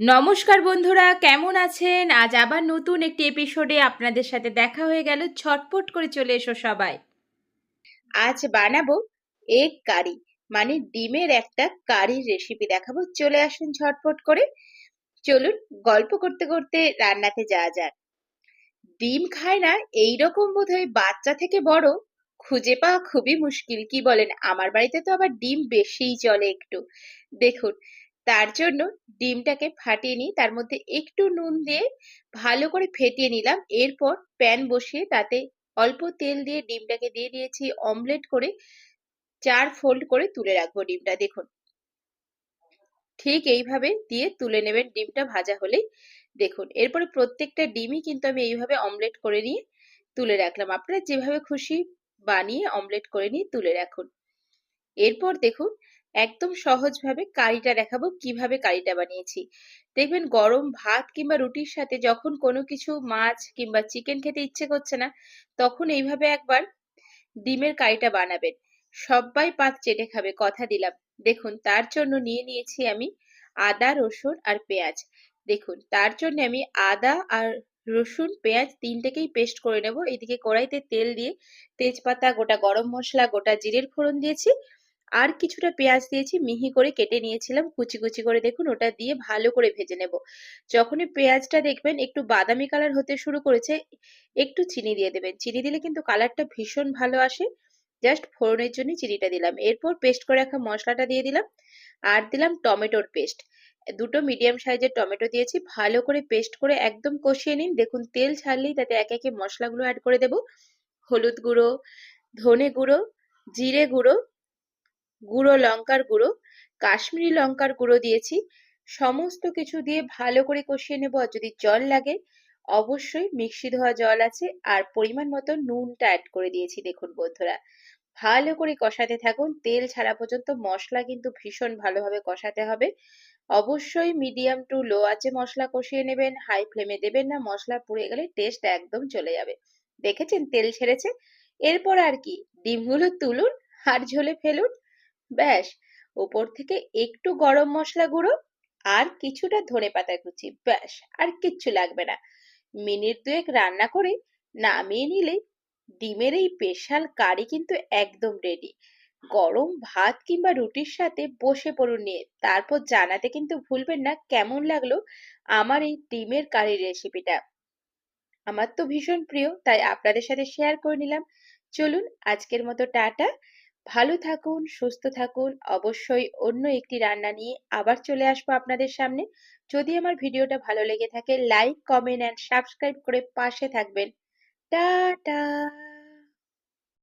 নমস্কার বন্ধুরা, কেমন আছেন? আজ আবার নতুন একটি এপিসোডে আপনাদের সাথে দেখা হয়ে গেল। ছটপট করে চলে এসো সবাই। আজ বানাবো এগ কারি মানে ডিমের একটা কারির রেসিপি দেখাবো। চলে আসুন ঝটপট করে। চলুন গল্প করতে করতে রান্নাতে যাওয়া যাক। ডিম খায় না এইরকম বোধহয় বাচ্চা থেকে বড়, খুঁজে পাওয়া খুবই মুশকিল। কি বলেন? আমার বাড়িতে তো আবার ডিম বেশিই চলে একটু। দেখুন তার জন্য ডিমটাকে ফাটিয়ে নিই তার মধ্যে একটু নুন দিয়ে ভালো করে ফেটিয়ে নিলাম। এরপর প্যান বসিয়ে তাতে অল্প তেল দিয়ে ডিমটাকে দিয়ে দিয়েছি। অমলেট করে চার ফোল্ড করে তুলে রাখব ডিমটা, দেখুন। ঠিক এইভাবে দিয়ে তুলে নেবেন ডিমটা ভাজা হলেই। দেখুন, এরপরে প্রত্যেকটা ডিমই কিন্তু আমি এইভাবে অমলেট করে নিয়ে তুলে রাখলাম। আপনারা যেভাবে খুশি বানিয়ে অমলেট করে নিয়ে তুলে রাখুন। এরপর দেখুন একদম সহজভাবে কারিটা দেখাবো, কীভাবে কারিটা বানিয়েছি। দেখবেন গরম ভাত কিংবা রুটির সাথে যখন কোনো কিছু মাছ কিংবা চিকেন খেতে ইচ্ছে করছে না, তখন এইভাবে একবার ডিমের কারিটা বানাবেন। সবাই পাত চেটে খাবে, কথা দিলাম। দেখুন, তার জন্য নিয়ে নিয়েছি আমি আদা, রসুন আর পেঁয়াজ। দেখুন, তার জন্য আমি আদা আর রসুন, পেঁয়াজ তিনটেকেই পেস্ট করে নেব। এদিকে কড়াইতে তেল দিয়ে তেজপাতা, গোটা গরম মশলা, গোটা জিরের ফোড়ন দিয়েছি। আর কিছুটা পেঁয়াজ দিয়েছি, মিহি করে কেটে নিয়েছিলাম, কুচি কুচি করে দেখুন ওটা দিয়ে ভালো করে ভেজে নেব। যখনই পেঁয়াজটা দেখবেন একটু বাদামি কালার হতে শুরু করেছে, একটু চিনি দিয়ে দেবেন। চিনি দিলে কিন্তু কালারটা ভীষণ ভালো আসে। জাস্ট ফোড়নের জন্য চিনিটা দিলাম। এরপর পেস্ট করে রাখা মশলাটা দিয়ে দিলাম। আর দিলাম টমেটোর পেস্ট। দুটো মিডিয়াম সাইজের টমেটো দিয়েছি। ভালো করে পেস্ট করে একদম কষিয়ে নিন। দেখুন তেল ছাড়লেই তাতে একে একে মশলাগুলো অ্যাড করে দেব। হলুদ গুঁড়ো, ধনে গুঁড়ো, জিরে গুঁড়ো গুঁড়ো লঙ্কার গুঁড়ো, কাশ্মীরি লঙ্কার গুঁড়ো দিয়েছি। সমস্ত কিছু দিয়ে ভালো করে কষিয়ে নেব। আর যদি জল লাগে, অবশ্যই মিক্সি ধোয়া জল আছে। আর পরিমাণ মতো নুনটা অ্যাড করে দিয়েছি, দেখুন বন্ধুরা। ভালো করে কষাতে থাকুন। তেল ছাড়া পর্যন্ত মশলা কিন্তু ভীষণ ভালোভাবে কষাতে হবে। অবশ্যই মিডিয়াম টু লো আছে মশলা কষিয়ে নেবেন। হাই ফ্লেমে দেবেন না, মশলা পুড়ে গেলে টেস্ট একদম চলে যাবে। দেখেছেন তেল ছেড়েছে? এরপর আর কি, ডিমগুলো তুলুন আর ঝোলে ফেলুন। ব্যাস, ওপর থেকে একটু গরম মশলা গুঁড়ো আর কিছুটা ধনে পাতা কুচি, ব্যাস, আর কিচ্ছু লাগবে না। মিনিট দুয়েক রান্না করে নামিয়ে নিলে ডিমের এই স্পেশাল কারি কিন্তু একদম রেডি গরম ভাত কিংবা রুটির সাথে বসে পড়ুন নিয়ে, তারপর জানাতে কিন্তু ভুলবেন না কেমন লাগল আমার এই ডিমের কারির রেসিপিটা আমার তো ভীষণ প্রিয়, তাই আপনাদের সাথে শেয়ার করে নিলাম। চলুন আজকের মতো টাটা ভালো থাকুন, সুস্থ থাকুন। অবশ্যই অন্য একটি রান্না নিয়ে আবার চলে আসব আপনাদের সামনে। যদি আমার ভিডিওটা ভালো লেগে থাকে লাইক কমেন্ট অ্যান্ড সাবস্ক্রাইব করে পাশে থাকবেন। টাটা!